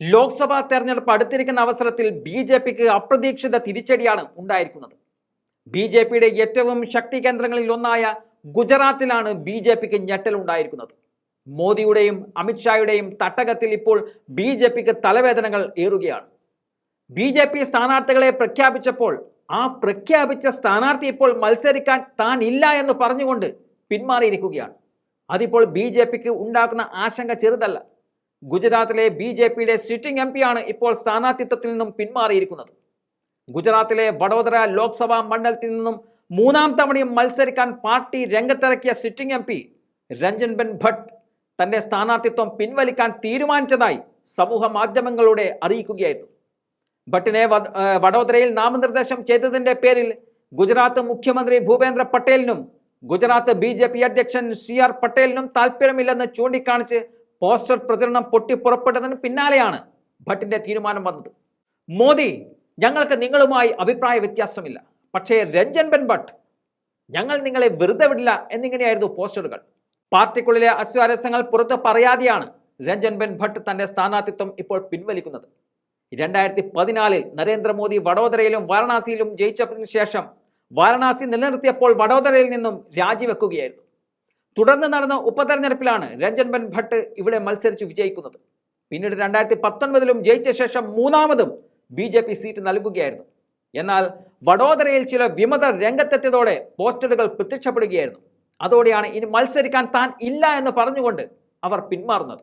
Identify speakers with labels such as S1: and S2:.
S1: ലോക്സഭാ തെരഞ്ഞെടുപ്പ് അടുത്തിരിക്കുന്ന അവസരത്തിൽ ബി ജെ പിക്ക് അപ്രതീക്ഷിത തിരിച്ചടിയാണ് ഉണ്ടായിരിക്കുന്നത്. ബി ജെ പിയുടെ ഏറ്റവും ശക്തി കേന്ദ്രങ്ങളിൽ ഒന്നായ ഗുജറാത്തിലാണ് ബി ജെ പിക്ക് ഞെട്ടലുണ്ടായിരിക്കുന്നത് മോദിയുടെയും അമിത്ഷായുടെയും തട്ടകത്തിൽ ഇപ്പോൾ ബി ജെ പിക്ക് തലവേദനകൾ ഏറുകയാണ്. ബി ജെ പി സ്ഥാനാർത്ഥികളെ പ്രഖ്യാപിച്ചപ്പോൾ ആ പ്രഖ്യാപിച്ച സ്ഥാനാർത്ഥി ഇപ്പോൾ മത്സരിക്കാൻ താൻ ഇല്ല എന്ന് പറഞ്ഞുകൊണ്ട് പിന്മാറിയിരിക്കുകയാണ്. അതിപ്പോൾ ബി ജെ പിക്ക് ഉണ്ടാക്കുന്ന ആശങ്ക ചെറുതല്ല. ഗുജറാത്തിലെ ബി ജെ പിയുടെ സിറ്റിംഗ് എം പിയാണ് ഇപ്പോൾ സ്ഥാനാർത്ഥിത്വത്തിൽ നിന്നും പിന്മാറിയിരിക്കുന്നത്. ഗുജറാത്തിലെ വഡോദര ലോക്സഭാ മണ്ഡലത്തിൽ നിന്നും മൂന്നാം തവണയും മത്സരിക്കാൻ party രംഗത്തിറക്കിയ sitting M P Ranjan Ben Bhatt തന്റെ സ്ഥാനാർത്ഥിത്വം പിൻവലിക്കാൻ തീരുമാനിച്ചതായി സമൂഹ മാധ്യമങ്ങളോടെ അറിയിക്കുകയായിരുന്നു. ഭട്ടിനെ വഡോദരയിൽ നാമനിർദ്ദേശം ചെയ്തതിന്റെ പേരിൽ ഗുജറാത്ത് മുഖ്യമന്ത്രി ഭൂപേന്ദ്ര പട്ടേലിനും ഗുജറാത്ത് ബി അധ്യക്ഷൻ സി ആർ പട്ടേലിനും താല്പര്യമില്ലെന്ന് ചൂണ്ടിക്കാണിച്ച് പോസ്റ്റർ പ്രചരണം പൊട്ടിപ്പുറപ്പെട്ടതിന് പിന്നാലെയാണ് ഭട്ടിന്റെ തീരുമാനം വന്നത്. മോദി ഞങ്ങൾക്ക് നിങ്ങളുമായി അഭിപ്രായ വ്യത്യാസമില്ല. പക്ഷേ രഞ്ജൻ ബെൻ ഭട്ട് ഞങ്ങൾ നിങ്ങളെ വെറുതെ വിടില്ല എന്നിങ്ങനെയായിരുന്നു പോസ്റ്ററുകൾ. പാർട്ടിക്കുള്ളിലെ അസ്വാരസ്യങ്ങൾ പുറത്ത് പറയാതെയാണ് രഞ്ജൻ ബെൻ ഭട്ട് തന്റെ സ്ഥാനാർത്ഥിത്വം ഇപ്പോൾ പിൻവലിക്കുന്നത്. രണ്ടായിരത്തി പതിനാലിൽ നരേന്ദ്രമോദി വഡോദരയിലും വാരണാസിയിലും ജയിച്ചതിനു ശേഷം വാരണാസി നിലനിർത്തിയപ്പോൾ വഡോദരയിൽ നിന്നും രാജിവെക്കുകയായിരുന്നു. തുടർന്ന് നടന്ന ഉപതെരഞ്ഞെടുപ്പിലാണ് രഞ്ജൻ ബെൻ ഭട്ട് ഇവിടെ മത്സരിച്ച് വിജയിക്കുന്നത്. പിന്നീട് രണ്ടായിരത്തി പത്തൊൻപതിലും ജയിച്ച ശേഷം മൂന്നാമതും ബി ജെ പി സീറ്റ് നൽകുകയായിരുന്നു. എന്നാൽ വഡോദരയിൽ ചില വിമത രംഗത്തെത്തിയതോടെ പോസ്റ്ററുകൾ പ്രത്യക്ഷപ്പെടുകയായിരുന്നു. അതോടെയാണ് ഇനി മത്സരിക്കാൻ താൻ ഇല്ല എന്ന് പറഞ്ഞുകൊണ്ട് അവർ പിന്മാറുന്നത്.